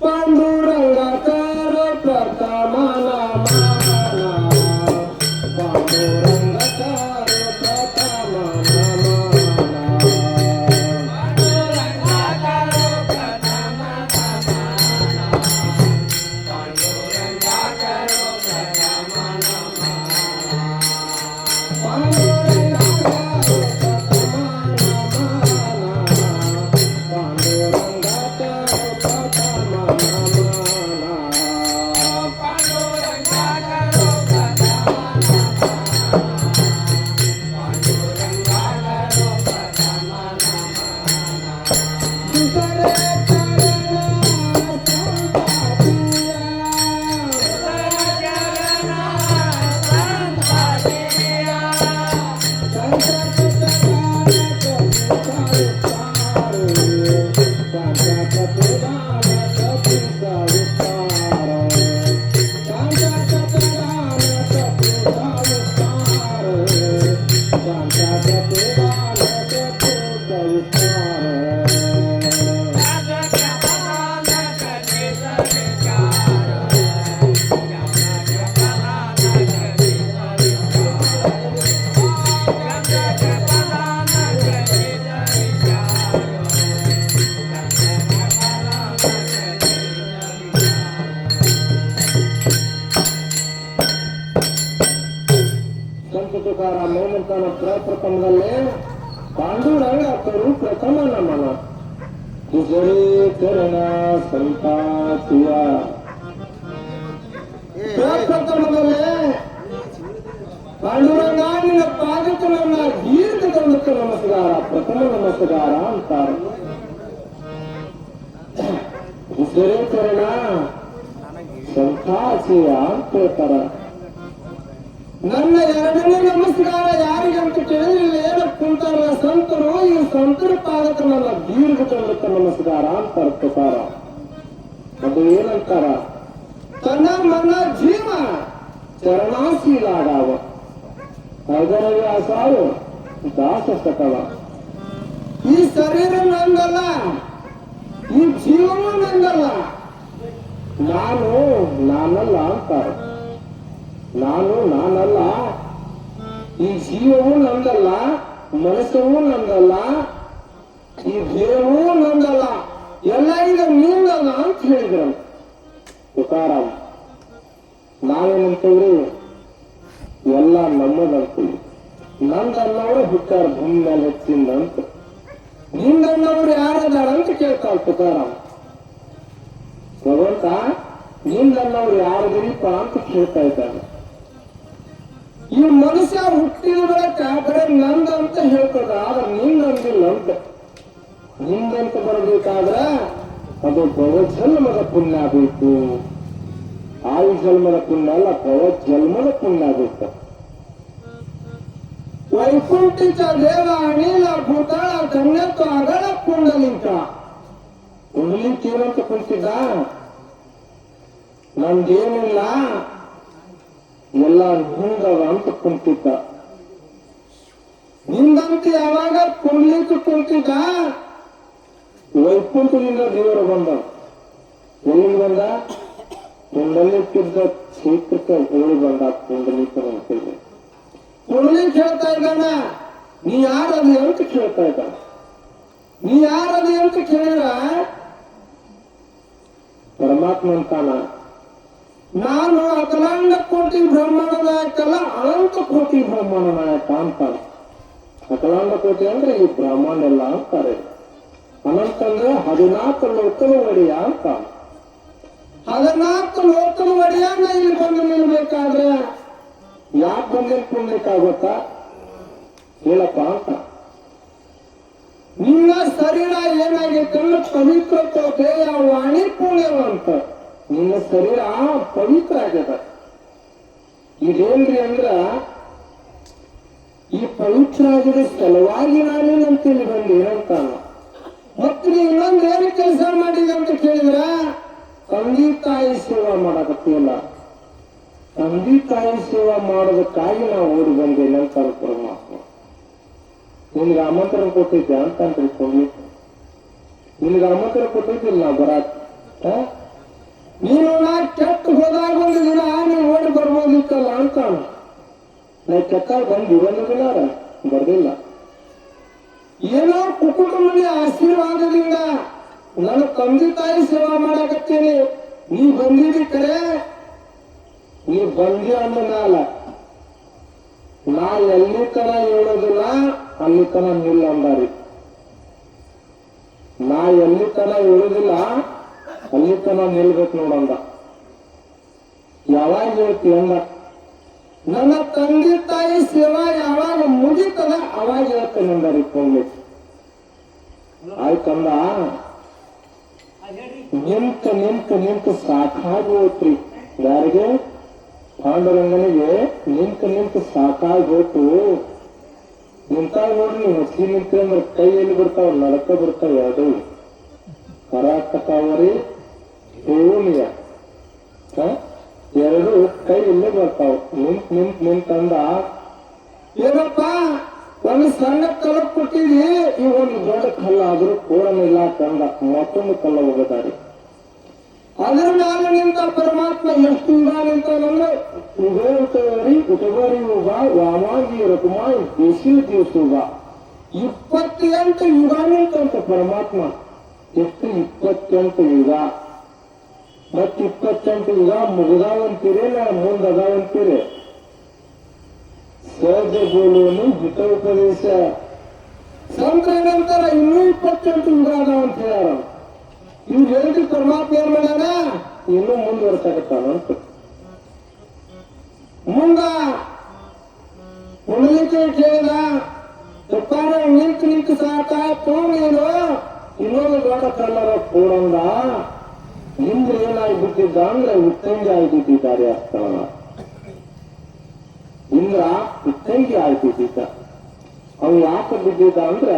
Bye. ಸಂತ ಹೇಮಂತನ ಪ್ರಪ್ರಥಮದಲ್ಲೇ ಪಾಂಡುರಂಗ ಕರು ಪ್ರಥಮ ನಮನ. ಕುಜರಿ ಕರಣ ಸಂತಾತಿಯ. ಪ್ರಪ್ರಥಮದಲ್ಲೇ ಪಾಂಡುರಂಗ ನಿನ್ನ ಪಾದಕ್ಕೆ ನನ್ನ ದೀರ್ಘದಂಡಕ್ಕೆ ನಮಸ್ಕಾರ ಪ್ರಥಮ ನಮಸ್ಕಾರ ಅಂತಾರೆ. ಕುಜರಿ ಕರಣ ಅಂತ ಹೇಳ್ತಾರ. ನನ್ನ ಎರಡನೇ ನಮಸ್ಕಾರ ಯಾರಿಗಂತ ಕೇಳಿದ್ರೆ ಏನು ಕುಂತಾರ? ಸಂತರು ಈ ಸಂತರ ಪಾದಕ ನನ್ನ ದೀರ್ಘ ಚಂದ್ರಕ ನಮಸ್ಕಾರ ಅಂತ ಅರ್ಥಕಾರ ಅದು ಏನಂತಾರ? ತನ್ನ ಮನ ಜೀವ ಚರಣಾಶೀಲಾಗಾವ ಅದರ ಸಾರು? ದಾಸ ಸಕಲ. ಈ ಶರೀರ ನಂದಲ್ಲ, ಈ ಜೀವನೂ ನಂದಲ್ಲ. ನಾನು ನಾನಲ್ಲ ಅಂತಾರೆ. ನಾನು, ನಾನಲ್ಲ. ಈ ಜೀವವೂ ನಂದಲ್ಲ, ಮನಸ್ಸವೂ ನಂದಲ್ಲ, ಈ ದೇಹವೂ ನಂದಲ್ಲ. ಎಲ್ಲ ಈಗ ನಿಂದಲ್ಲ ಅಂತ ಹೇಳಿದ್ರು. ತುಕಾರಾಮ್ ನಾವೇನಂತೇವ್ರಿ ಎಲ್ಲ ನಮ್ಮದಂತೀವಿ ನಂದನ್ನವರು ಹುಟ್ಟಾರ ಭೂಮಿ ಮೇಲೆ ಹೆಚ್ಚಿಂದ ಅಂತ. ನಿಂದನ್ನವರು ಯಾರದಾರ ಅಂತ ಕೇಳ್ತಾಳ ತುಕಾರಾಮ್. ಭಗವಂತ ನಿಂದನ್ನವ್ರು ಯಾರದಿರಿಪ್ಪ ಅಂತ ಕೇಳ್ತಾ ಇದ್ದಾನೆ. ಈ ಮನುಷ್ಯ ಹುಟ್ಟಿದ ಬಳಿಕ ಬರೀ ನಂದ ಅಂತ ಹೇಳ್ತದ, ಆದ್ರೆ ನಿಂದಂದಿಲ್ಲ ಅಂತ. ನಿಂದಂತ ಬರಬೇಕಾದ್ರ ಅದು ಭವ ಜನ್ಮದ ಪುಣ್ಯ ಬೇಕು ಆಯು ಜನ್ಮದ ಪುಣ್ಯ ಅಲ್ಲ ಭವ ಜನ್ಮದ ಪುಣ್ಯ ಬೇಕು ವೈಕುಂಠಿತ ದೇವ, ಅನಿಲ, ಭೂತಾಳ, ಧನ್ಯತ್ವ ಅಗಳ ಕುಂಡಲಿಂಕ ಕುಂಡಲಿಂಕ ಏನಂತ ಕುಂತಿದ್ದ? ನಂದೇನಿಲ್ಲ. ಎಲ್ಲ ಹಿಂದವ ಅಂತ ಕುಂತಿದ್ದ. ಹಿಂದಂತ ಯಾವಾಗ ಕುಂಡ್ಲಿಕ್ಕೆ ಕುಂತಿದ್ದ? ವೈಕುಂಠದಿಂದ ದೇವರು ಬಂದ. ಎಲ್ಲಿಗೆ ಬಂದ? ಕುಂಡಲಿಕ್ಕಿದ್ದ ಕ್ಷೇತ್ರಕ್ಕೆ ಓಡಿ ಬಂದ ಕುಂಡಲಿಕ ಅಂತೇಳಿ ಕುಂಡಲಿಕ್ ಹೇಳ್ತಾ ಇದ್ದಾನ, ನೀ ಯಾರದು ಅಂತ ಕೇಳ್ತಾ ಇದ್ದ ನೀ ಯಾರದು ಅಂತ ಕೇಳಿದ್ರ? ಪರಮಾತ್ಮ ಅಂತಾನ ನಾನು ಅಖಲಾಂಡ ಕೋಟಿ ಬ್ರಹ್ಮಾಂಡ ನಾಯಕಲ್ಲ ಅನಂತ ಕೋಟಿ ಬ್ರಹ್ಮಾಂಡ ನಾಯಕ ಅಂತಾನೆ ಅಖಲಾಂಡ ಕೋಟಿ ಅಂದ್ರೆ ಈ ಬ್ರಹ್ಮಾಂಡ ಎಲ್ಲ ಅಂತಾರೆ. ಅನಂತ ಅಂದ್ರೆ ಹದಿನಾಲ್ಕು ಲೋಕದ ಒಡೆಯ ಅಂತ. ಹದಿನಾಲ್ಕು ಲೋಕದ ಒಡೆಯ ಇಲ್ಲಿ ಬಂದು ನಿಲ್ಬೇಕಾದ್ರೆ ಯಾಕೆ ಬಂದು ಕುಂಡ್ಲಿಕ್ಕಾಗುತ್ತಾ ಹೇಳಪ್ಪ ಅಂತ. ನಿನ್ನ ಶರೀರ ಏನಾಗೈತೆ ಪವಿತ್ರ ತೋಟೆಯ ವಾಣಿ ಪುಣ್ಯವಂತ. ನಿನ್ನ ಶರೀರ ಪವಿತ್ರ ಆಗ್ಯದ. ಇದೇನ್ರಿ ಅಂದ್ರ, ಈ ಪವಿತ್ರ ಆಗಿದ ಸಲುವಾಗಿ ನಾನೇನಂತ ಇಲ್ಲಿ ಬಂದೆ ಏನಂತಾನ ಮತ್ತೆ ನೀವು ಇನ್ನೊಂದು ಏನು ಕೆಲಸ ಮಾಡಿದ ಅಂತ ಕೇಳಿದ್ರ, ತಂದಿ ತಾಯಿ ಸೇವಾ ಮಾಡಕತ್ತಿಲ್ಲ. ತಂದಿ ತಾಯಿ ಸೇವಾ ಮಾಡೋದಕ್ಕಾಗಿ ನಾವು ಓಡಿ ಬಂದೆ ನಂತರ ಪರಮಾತ್ಮ. ನಿನ್ಗೆ ಆಮಂತ್ರಣ ಕೊಟ್ಟಿದ್ದೆ ಅಂತ ತಿಳ್ಕೊಂಡು ನಿನ್ಗೆ ಆಮಂತ್ರಣ ಕೊಟ್ಟಿದ್ದಿಲ್ಲ ನಾವು ಬರಾಕ್? ನೀನು ನಾ ಕೆಟ್ಟು ಹೋದಾಗ ಒಂದು ದಿನ ನೀವು ಓಡಿ ಬರ್ಬೋದಿತ್ತಲ್ಲ ಅಂತ. ನಾ ಕೆಟ್ಟ ಬಂದು ಒಂದು ಬರ್ಲಿಲ್ಲ ಏನೋ ಕುಟುಂಬದಲ್ಲಿ ಆಶೀರ್ವಾದದಿಂದ ನನ್ನ ತಂದೆ ತಾಯಿ ಸೇವಾ ಮಾಡಕತ್ತೀನಿ. ನೀ ಬಂದಿದ್ದಿ ಕರೆ? ನೀ ಬಂದಿ ಅನ್ನೋ ನಾಲ ನಾ ಎಲ್ಲಿ ತನ ಹೇಳೋದಿಲ್ಲ, ಅಲ್ಲಿ ತನ ನಿಲ್ಲ ಅಂದಾರಿ ನಾ ಎಲ್ಲಿ ತನ ಹೇಳುದಿಲ್ಲ ಅಲ್ಲಿ ತನ ನಿಲ್ಬೇಕು ನೋಡಂದ ಯಾವಾಗ ಹೇಳ್ತಿ ಅಂದ ನನ್ನ ತಂದೆ ತಾಯಿ ಸೇವಾ ಯಾವಾಗ ಮುಗಿತದ ಅವಾಗ ಹೇಳ್ತೇನೆ ಅಂದಾರಿ ಹೋಗ್ಬೇಕು ಆಯ್ತಂದ ನಿಂತ ನಿಂತ ನಿಂತ ಸಾಕಾಗಿ ಹೋತ್ರಿ ಯಾರಿಗೆ? ಪಾಂಡುರಂಗನಿಗೆ ನಿಂತ ನಿಂತ ಸಾಕಾಗಿ ಹೋತು ನಿಂತಾಗ ನೋಡ್ರಿ ನೀವು ಹಸಿ ನಿಂತ್ರಿ ಅಂದ್ರೆ ಕೈ ಎಲ್ಲಿ ಬರ್ತಾವ ನಡಕ ಬರ್ತಾವ ಯಾವುದು. ಕರಾಟಕವರಿ ಭೂಮಿಯ ಹ? ಎರಡು ಕೈ ಇಲ್ಲೇ ಬರ್ತಾವ ನಿಂತ್ ನಿಂತ್ ನಿಂತಂದ ಏನಪ್ಪ? ಒಂದು ಸಣ್ಣ ಕಲ್ಲ ಕೊಟ್ಟಿದ್ವಿ ಈ ಒಂದು ದೊಡ್ಡ ಕಲ್ಲ ಆದ್ರೂ ಕೂಡನಿಲ್ಲ ತಂದ. ಮತ್ತೊಂದು ಕಲ್ಲ ಹೋಗದಾರಿ. ಅದ್ರ ಮೇಲೆ ನಿಂತ ಪರಮಾತ್ಮ ಎಷ್ಟು ಯುಗ ನಿಂತಾನಂದ್ರೆ ಉಗೋರಿ ಉಟಗರಿ ಯುಗ ವಾಮಾಗಿ ರಕುಮಾಯಿ ದೇಶಿ ದಿವಸುಗ. ಇಪ್ಪತ್ತೆಂಟು ಯುಗ ನಿಂತಂತ ಪರಮಾತ್ಮ. ಎಷ್ಟು ಇಪ್ಪತ್ತೆಂಟು ಯುಗ? ಮತ್ ಇಪ್ಪತ್ತೆಂಟು ಈಗ ಮುಗಿದಾವಂತೀರಿ ನಾ ಮುಂದದಾವಂತೀರಿ. ಸಹಜ ಗೋಲುವನ್ನು ಹಿತ ಉಪದೇಶ ಸಂತರ ನಂತರ ಇನ್ನೂ ಇಪ್ಪತ್ತೆಂಟು ಯುಗ ಅದಾವ ಅಂತ ಹೇಳ್ಯಾರ ಇವ್ ಹೇಳಿದ ಪರಮಾತ್ಮ ಏನ್ ಮಾಡ್ಯಾರ ಇನ್ನೂ ಮುಂದುವರ್ಸಾಕತ್ತಾನ ಮುಂದ ಉಳಿಲಿಕ್ಕೆ ಕೇಳಿದ ತುಪ್ಪಾರ ನಿಂತು ನಿಂತು ಸಾಕ ಪೂರ್ಣ ಏನು? ಇನ್ನೊಂದು ದೊಡ್ಡ ಕಲ್ಲರ ಕೂಡಂದ ಇಂದ್ರ ಏನಾಗ್ಬಿಟ್ಟಿದ್ದ ಅಂದ್ರೆ ಉತ್ತಂಗಿ ಆಗ್ಬಿಟ್ಟಿದ್ದಾರೆ ಅಸ್ತವನ ಇಂದ್ರ ಉತ್ತಂಗಿ ಆಗ್ಬಿಟ್ಟಿದ್ದ ಅವ್ ಯಾಕೆ ಬಿದ್ದಿದ್ದ ಅಂದ್ರ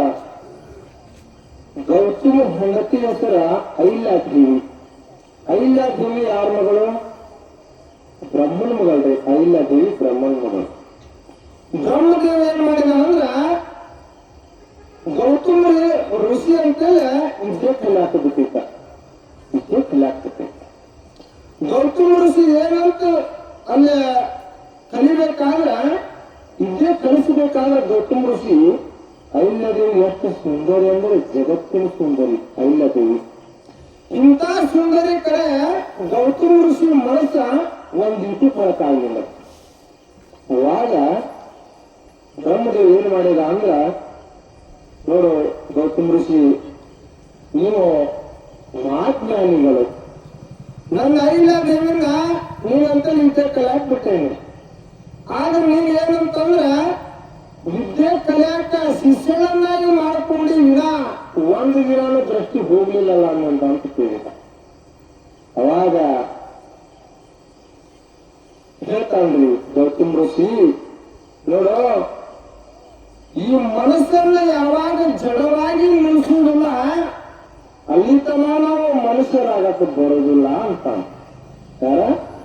ಗೌತಮ ಹೆಂಡತಿ ಹೆಸರ ಐಲ್ಯಾದೇವಿ ಐಲ್ಯಾದೇವಿ ಯಾರ ಮಗಳು? ಬ್ರಹ್ಮನ ಮಗಳ್ರಿ ಐಲ್ಯಾದೇವಿ ಬ್ರಹ್ಮನ ಮಗಳು. ಬ್ರಹ್ಮದೇವ ಏನ್ ಮಾಡಿದ ಅಂದ್ರ ಗೌತಮ ಋಷಿ ಅಂತೇಳಿ ವಿದ್ಯೆ ಕಲಿಯಾಕ ಬಿಟ್ಟಿದ್ದ ವಿದ್ಯೆ ಗೌತು ಮುಡಿಸಿ ಏನಂತ ಅಲ್ಲಿ ಕಲಿಬೇಕಾದ್ರ, ಇದೇ ಕಲಿಸಬೇಕಾದ್ರೆ ಗೌತಮ ಋಷಿ ಐಲ್ಯದೇವಿ ಎಷ್ಟು ಸುಂದರಿ ಅಂದ್ರೆ ಜಗತ್ತಿನ ಸುಂದರಿ ಐಲ್ಯದೇವಿ ಇಂಥ ಸುಂದರಿ ಕಡೆ ಗೌತಮ ಋಷಿ ಮನಸ್ಸ ಒಂದ್ ಕೊಳಕಾಗಿಲ್ಲ ಅವಾಗ ಬ್ರಹ್ಮದೇವ್ ಏನ್ ಮಾಡಿದ ಅಂದ್ರ, ನೋಡು ಗೌತಮ ಋಷಿ ನೀವು ಮಹಾಜ್ಞಾನಿಗಳು ನನ್ನ ಐಲ ದೇವರ ನೀನಂತ ನಿಂತ ಕಲಾಕ್ಬಿಟ್ಟೇನೆ ಆದ್ರೆ ನೀನ್ ಏನಂತಂದ್ರ ವಿದ್ಯೆ ಕಲಿಯಾಕ ಶಿಷ್ಯನನ್ನಾಗಿ ಮಾಡ್ಕೊಂಡು ವಿನ ಒಂದು ದಿನಾನು ದೃಷ್ಟಿ ಹೋಗ್ಲಿಲ್ಲಲ್ಲ ಅನ್ನೋಂತ ಅಂತ ಕೇಳಿದ ಅವಾಗ ಹೇಳ್ತಾನ್ರಿ ಗೌತಮ್ ಋಷಿ ನೋಡು ಈ ಮನಸ್ಸನ್ನ ಯಾವಾಗ ಜಡವಾಗಿ ನಿಲ್ಸುವುದಿಲ್ಲ ಅಲ್ಲಿ ತನ ನಾವು ಮನುಷ್ಯರಾಗಕ್ಕೆ ಬರೋದಿಲ್ಲ ಅಂತ ಯಾರ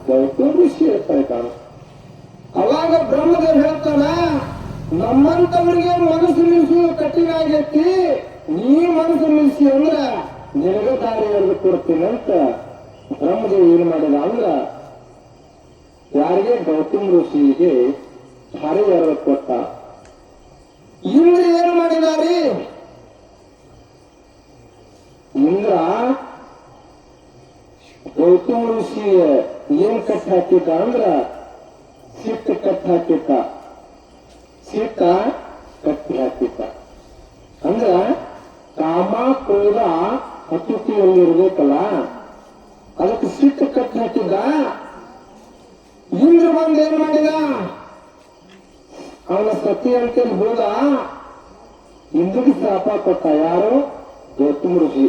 ಗೌತಮ್ ಋಷಿ ಹೇಳ್ತಾ ಇದ್ದಾನೆ ಅವಾಗ ಬ್ರಹ್ಮದೇವ್ ಹೇಳ್ತಾನ ನಮ್ಮಂತವರಿಗೆ ಮನಸ್ಸು ನಿಲ್ಸುವ ಕಠಿಣ ನೀ ಮನಸ್ಸು ನಿಲ್ಸಿ ಅಂದ್ರ ನಿನಗ ದಾರಿ ಎರೆದು ಕೊಡ್ತೀನಿ ಅಂತ ಬ್ರಹ್ಮದೇವ್ ಏನ್ ಮಾಡಿದ ಅಂದ್ರ ಯಾರಿಗೆ ಗೌತಮ್ ಋಷಿಗೆ ದಾರಿ ಎರೆದು ಕೊಟ್ಟ. ಇಂದ್ರ ಏನ್ ಮಾಡಿದಾರಿ? ಇಂದ್ರ ಗೌತಮ್ ಋಷಿ ಏನ್ ಕಟ್ಟ ಹಾಕಿದ್ದ ಅಂದ್ರ ಸಿಟ್ಟು ಕಟ್ಟ ಹಾಕಿದ್ದ ಸಿಟ್ಟ ಕಟ್ಟಿ ಹಾಕಿದ್ದ ಅಂದ್ರ ಕಾಮ, ಕ್ರೋಧ ಹತುತಿಯಲ್ಲಿ ಇರ್ಬೇಕಲ್ಲ ಅದಕ್ಕೆ ಸಿಟ್ಟು ಕಟ್ಟಿ ಹಾಕಿದ್ದ? ಇಂದ್ರ ಬಂದ್ ಏನ್ ಮಾಡಿದ? ಅವನ ಸತಿ ಅಂತೇಳಿ ಹೋದ. ಇಂದ್ರಿಗೆ ಶಾಪ ಕೊಟ್ಟ ಯಾರು? ಗೌತಮ ಋಷಿ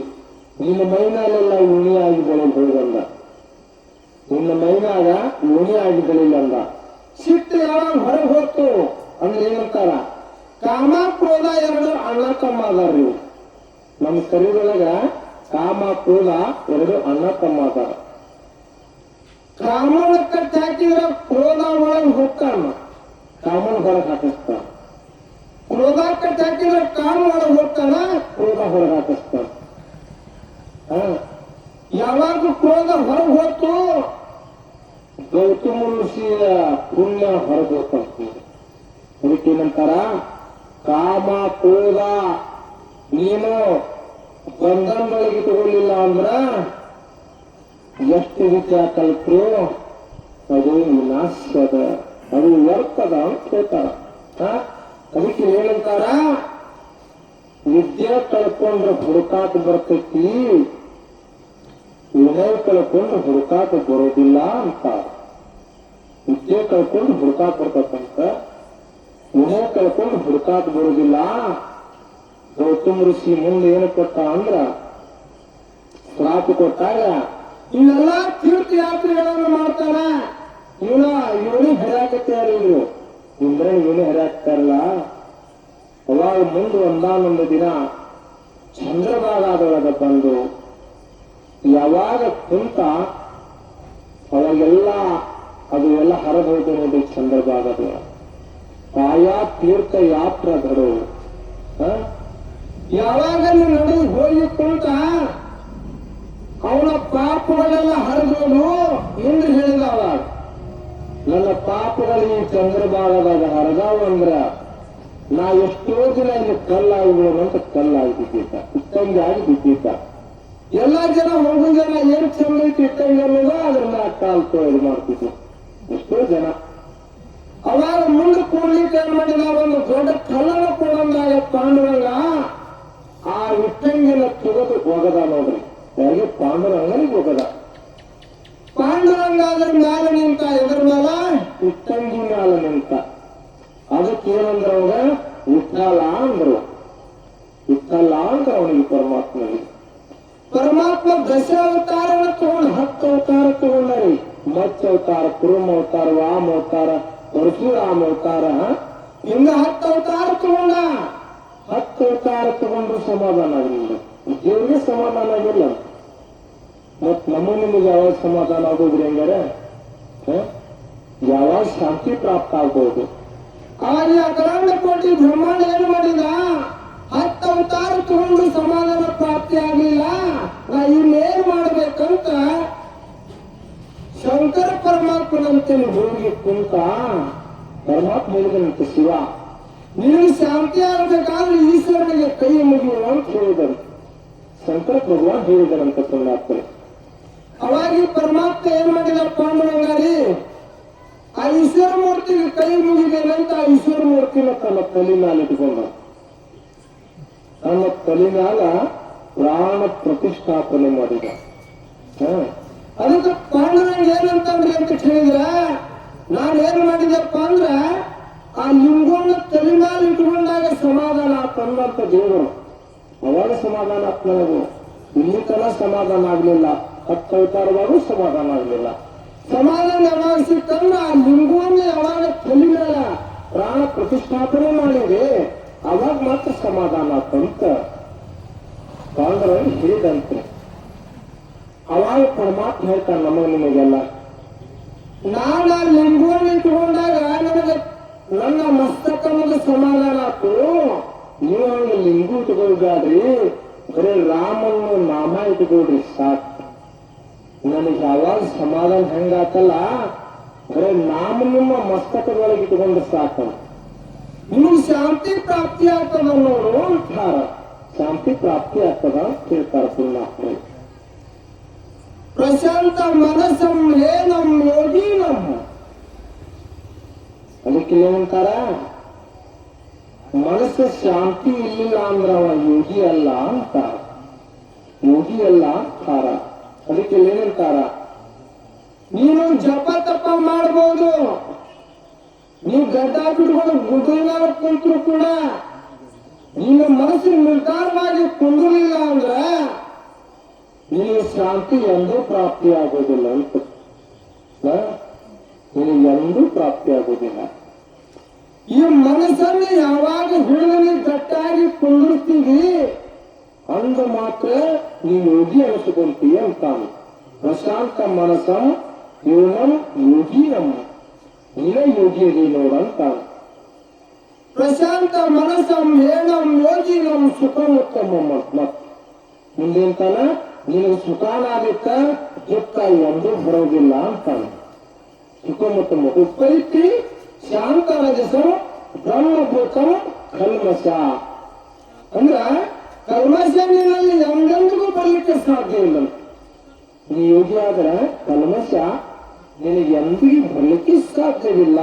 ನಿನ್ನ ಮೈನಾಲೆಲ್ಲ ಉಣಿಯಾಗಿ ಬೆಳೆದು ಹೋಗಂದ. ನಿನ್ನ ಮೈನಾಗ ಉಣಿಯಾಗಿ ಬೆಳಿಲ್ಲ ಅಂದ. ಸಿಟ್ಟು ಯಾವಾಗ ಹೊರಗೆ ಹೋಗ್ತು ಅಂದ್ರೆ ಏನಂತಾರ ಕಾಮ ಕ್ರೋಧ ಎರಡು ಅಣ್ಣ ತಮ್ಮ ಅದಾರ ಇವು ನಮ್ಮ ಶರೀರದೊಳಗ ಕಾಮ ಕ್ರೋಧ ಎರಡು ಅಣ್ಣ ತಮ್ಮ ಅದಾರ ಕಾಮನ ಕಟ್ಟಿ ಹಾಕಿದ್ರೆ ಕ್ರೋಧ ಒಳಗೆ ಹೋಗ್ತಾನ ಕಾಮನ ಹೊರಗೆ ಹಾಕಿಸ್ತಾನ ಕ್ರೋಧ ಕಟ್ಟಿ ಹಾಕಿದ್ರೆ ಕಾಮ ಒಳಗೆ ಹೋಗ್ತಾನ ಕ್ರೋಧ ಹೊರಗೆ ಹಾಕಿಸ್ತಾನ. ಯಾವಾಗ ಕ್ರೋಧ ಹೊರಗೆ ಹೋತು ಗೌತಮ ಋಷಿಯ ಪುಣ್ಯ ಹೊರಗೆ ಹೋಗ್ತಂತೆ. ಅದಕ್ಕೇನಂತಾರ ಕಾಮ, ಕ್ರೋಧ, ನೀನು ಬಂಧನದೊಳಗೆ ತಗೊಳ್ಳಿಲ್ಲ ಅಂದ್ರ ಎಷ್ಟು ರೀತಿಯ ಕಲ್ಪರು ಅದು ನಾಶದ ಅದು ವರ್ತದ ಅಂತ ಹೇಳ್ತಾರ? ಅದಕ್ಕೆ ಏನಂತಾರ ವಿದ್ಯೆ ಕಳ್ಕೊಂಡ್ರೆ ಹುಡುಕಾಟ ಬರ್ತೈತಿ, ವಿನಯ ಕಳ್ಕೊಂಡು ಹುಡುಕಾಟ ಬರೋದಿಲ್ಲ ಅಂತ ವಿದ್ಯೆ ಕಳ್ಕೊಂಡು ಹುಡುಕಾಟ ಬರ್ತಕ್ಕಂತ ವಿನಯ ಕಳ್ಕೊಂಡು ಹುಡುಕಾಟ ಬರುವುದಿಲ್ಲ ಗೌತಮ ಋಷಿ ಮುಂದೆ ಏನು ಕೊಟ್ಟ ಅಂದ್ರ ಶ್ರಾಪ ಕೊಟ್ಟಾಗ ಇವೆಲ್ಲ ತೀರ್ಥಯಾತ್ರೆಗಳನ್ನು ಮಾಡ್ತಾರ? ಇವನ ಇವನು ಹೆರಾಕತ್ತಾರ ಇವರು. ಇಂದ್ರ ಇವನು ಹೆರಾಕ್ತಾರಲ್ಲ ಅವಾಗ ಮುಂದೆ ಒಂದಾನೊಂದು ದಿನ ಚಂದ್ರಭಾಗದೊಳಗ ಬಂದು ಯಾವಾಗ ಕುಂತ ಅವಾಗೆಲ್ಲ ಅದು ಎಲ್ಲ ಹರಬಹುದು ನೋಡಿ ಚಂದ್ರಭಾಗದ ಆಯಾ ತೀರ್ಥ ಯಾತ್ರಾ ಹ? ಯಾವಾಗ ನಡು ಹೋಗಿ ಕುಂತ ಅವನ ಪಾಪಗಳೆಲ್ಲ ಹರಿದೋನು ಎಂದು ಹೇಳಿದ ಅವಾಗ ನನ್ನ ಪಾಪಗಳು ಈ ಚಂದ್ರಭಾಗದಾಗ ಹರಿದಾವ ಅಂದ್ರ ನಾ ಎಷ್ಟೋ ದಿನ ಇಲ್ಲಿ ಕಲ್ಲಾಗಿಬಿಡೋನು ಅಂತ ಕಲ್ಲಾಗಿ ಬಿದ್ದಿದ್ದ ಇಟ್ಟಂಗೆ ಆಗಿ ಎಲ್ಲ ಜನ ಹೋಗೋ ಜನ ಏನ್ ಚಂದ ಇಟ್ಟು ಇಟ್ಟಂಗೆ ಅದನ್ನ ಕಾಲ್ ತೊಳೆದು ಮಾಡ್ತಿದ್ದೆ ಎಷ್ಟೋ ಜನ. ಏನ್ ಒಂದು ದೊಡ್ಡ ಕಲ್ಲನ ಕೊಡಂದಾಗ ಪಾಂಡುರಂಗ? ಆ ಇಟ್ಟಂಗಿನ ತೆಗೆದು ಹೋಗದ ನೋಡ್ರಿ. ಯಾರಿಗೆ ಪಾಂಡುರಂಗನಿಗೆ ಹೋಗದ? ಪಾಂಡುರಂಗ ಅದ್ರ ಮ್ಯಾಲ ನಿಂತ ಎದ್ರ ಮ್ಯಾಲ ಇಟ್ಟಂಗಿ ಮ್ಯಾಲ ನಿಂತ. ಅದಕ್ಕೆ ಏನಂದ್ರ ಅವಾಗ? ವಿಠಲ ಅಂದ್ರು. ವಿಠಲ ಅಂತ ಅವನಿಗೆ ಪರಮಾತ್ಮನಿಗೆ. ಪರಮಾತ್ಮ ದಶ ಅವತಾರ ಕುರುಮ ಅವತಾರ ವಾಮ ಅವತಾರ ಪರಶುರಾಮ ಅವತಾರ ಹಿಂಗ ಹತ್ತು ಅವತಾರ ತಗೊಂಡ. ಹತ್ತು ಅವತಾರ ತಗೊಂಡ್ರು ಸಮಾಧಾನ ಆಗಲಿಲ್ಲ. ದೇವ್ರಿಗೆ ಸಮಾಧಾನ ಆಗಿಲ್ಲ. ಮತ್ ನಮ್ಮ ನಿಮಗೆ ಯಾವಾಗ ಸಮಾಧಾನ ಆಗೋದ್ರಿ ಹೆಂಗಾರೆ? ಯಾವಾಗ ಶಾಂತಿ ಪ್ರಾಪ್ತ ಆಗ್ಬೋದು ಆದ್ರೆ ಅಗ್ರಾಂಡ ಕೋಟಿ ಬ್ರಹ್ಮಾಂಡ ಏನು ಮಾಡಿದ? ಹತ್ತು ಅವತಾರ ತಗೊಂಡು ಸಮಾಧಾನ ಪ್ರಾಪ್ತಿ ಆಗಲಿಲ್ಲ. ಪರಮಾತ್ಮನಂತೇಳಿ ಹೋಗಿ ಕುಂತ ಪರಮಾತ್ಮ ಹೇಳಿದಂತೆ ಶಿವ, ನೀನು ಶಾಂತಿ ಆಗಬೇಕಾದ್ರೆ ಈಶ್ವರನಿಗೆ ಕೈ ಮುಗಿಯುವ ಅಂತ ಹೇಳಿದರು. ಶಂಕರ ಭಗವಾನ್ ಹೇಳಿದರಂತ ಪುಣ್ಯಾತ್ಮರು ಅವಾಗ ಪರಮಾತ್ಮ ಏನ್ ಮಾಡಿದ ಪಾಂಡುರಂಗಾರಿ? ಆ ಈಶ್ವರ ಮೂರ್ತಿಗೆ ಕೈ ಮುಗಿದೇನಂತ ಆ ಈಶ್ವರ ಮೂರ್ತಿನ ತನ್ನ ತಲೆ ಮ್ಯಾಲ ಇಟ್ಕೊಂಡ. ತನ್ನ ತಲೆ ಮ್ಯಾಲ ಪ್ರಾಣ ಪ್ರತಿಷ್ಠಾಪನೆ ಮಾಡಿದ. ಹ. ಅದಕ್ಕೆ ಪಾಂಡುರಂಗ ಏನಂತಂದ್ರಿ ಅಂತ ಕೇಳಿದ್ರ? ನಾನು ಏನ್ ಮಾಡಿದಪ್ಪ ಅಂದ್ರ, ಆ ಲಿಂಗವನ್ನು ತಲೆ ಮೇಲೆ ಇಟ್ಕೊಂಡಾಗ ಸಮಾಧಾನ ತಂದಂತ ದೇವರು. ಅವಾಗ ಸಮಾಧಾನ ಆಗ್ತದೆ ಇಲ್ಲಿ ತನ ಸಮಾಧಾನ ಆಗ್ಲಿಲ್ಲ. ಹತ್ತು ಅವತಾರವಾಗೂ ಸಮಾಧಾನ ಆಗ್ಲಿಲ್ಲ. ಸಮಾಧಾನ ಯಾವಾಗ ಸಿಕ್ಕಂದ್ರ ಆ ಲಿಂಗವನ್ನ ಯಾವಾಗ ತಲೆ ಮೇಲೆ ಪ್ರಾಣ ಪ್ರತಿಷ್ಠಾಪನೆ ಮಾಡಿದೆ, ಅವಾಗ ಮಾತ್ರ ಸಮಾಧಾನ ಆತಂತ ಕಾಂಗ್ರೆಸ್ ಹೇಳಿದಂತೆ. ಅವಾಗ ಪರಮಾತ್ಮ ಹೇಳ್ತಾನೆ ನಮಗ ನಿಮಗೆಲ್ಲ. ನಾನು ಆ ಲಿಂಗವನ್ನು ಇಟ್ಕೊಂಡಾಗ ನನಗೆ ನನ್ನ ಮಸ್ತಕ ಮುಂದೆ ಸಮಾಧಾನ ಆತು. ನೀವು ಹಂಗೆ ಲಿಂಗು ಇಟ್ಕೊಳ್ಬೇಡ್ರಿ ಬರೀ ರಾಮನ ನಾಮ ಇಟ್ಕೊಳ್ರಿ ಸಾಕ್. ನನಗೆ ಯಾವಾಗ ಸಮಾಧಾನ ಹೆಂಗಾತಲ್ಲ, ಬರೀ ನಾಮ ನಿಮ್ಮ ಮಸ್ತಕದೊಳಗೆ ಇಟ್ಕೊಂಡ್ರೆ ಸಾಕು. ನೀವು ಶಾಂತಿ ಪ್ರಾಪ್ತಿ ಆಗ್ತದ ನೋಡು ಅಂತಾರ. ಶಾಂತಿ ಪ್ರಾಪ್ತಿ ಆಗ್ತದ ಅಂತ ಹೇಳ್ತಾರ ಪುಣ್ಯಾತ್ಮರು. ಪ್ರಶಾಂತ ಮನಸ್ಸಂ ಏನಂ ಯೋಗೀನಂ. ಅದಕ್ಕೆ ಏನಂತಾರ ಮನಸ್ಸು ಶಾಂತಿ ಇಲ್ಲ ಅಂದ್ರ ಅವ ಯೋಗಿ ಅಲ್ಲ ಅಂತಾರ ಯೋಗಿ ಅಲ್ಲ ಅಂತಾರ. ಅದಕ್ಕೆ ಏನಂತಾರ ನೀನು ಜಪ ತಪ ಮಾಡ್ಬೋದು. ನೀವು ಗಡ್ಡ ಬಿಟ್ಕೊಂಡು ಗುಡ್ಡಲಾಗ ಕುಂತ್ರು ಕೂಡ ನಿನ್ನ ಮನಸ್ಸಿನ ನಿರ್ಧಾರವಾಗಿ ಕುಂದಲಿಲ್ಲ ಅಂದ್ರೆ ನಿನಗೆ ಶಾಂತಿ ಎಂದೂ ಪ್ರಾಪ್ತಿ ಆಗೋದಿಲ್ಲ ಅಂತ? ನಿನಗೆ ಎಂದೂ ಪ್ರಾಪ್ತಿ ಆಗೋದಿಲ್ಲ ಈ ಮನಸ್ಸನ್ನು ಯಾವಾಗ ಹಿಡಿದು ಗಟ್ಟಾಗಿ ಕುಂದಿರ್ತೀವಿ, ಅಂದ ಮಾತ್ರ ನೀ ಯೋಗಿ ಅನಿಸ್ಕೊಂತೀಯ ಅಂತಾನೆ. ಪ್ರಶಾಂತ ಮನಸ್ಸ ಯೋಗಂ ಯೋಗಿ ನಮ್ಮ ನೀನ ಯೋಗಿ ಅದಿ ನೋಡಂತಾನೆ ಪ್ರಶಾಂತ ಮನಸ್ಸಂ ಹೇಳಂ ಯೋಗಿ ನಮ್ ಸುಖ ಉತ್ತಮ ಮತ್ ಮುಂದೇಂತಾನ ನಿನಗೆ ಸುಖಾನಾದಿತ್ತ ದುಃಖ ಎಂದು ಬರೋದಿಲ್ಲ ಅಂತ ಸುಖ ಮತ್ತು ಮುಖೈತಿ ಶಾಂತ ರಜಸರು ಬ್ರಹ್ಮಭೂತರು ಕಲ್ಮಶ. ಅಂದ್ರ ಕಲ್ಮಶ ನಿನ್ನಲ್ಲಿ ಎಂದೆಂದಿಗೂ ಬರಲಿಕ್ಕೆ ಸಾಧ್ಯ ಇಲ್ಲ ನೀ ಯೋಗಿ ಆದ್ರೆ ಕಲ್ಮಶ ನಿನಗೆ ಎಂದಿಗೂ ಬರಲಿಕ್ಕೆ ಸಾಧ್ಯವಿಲ್ಲ.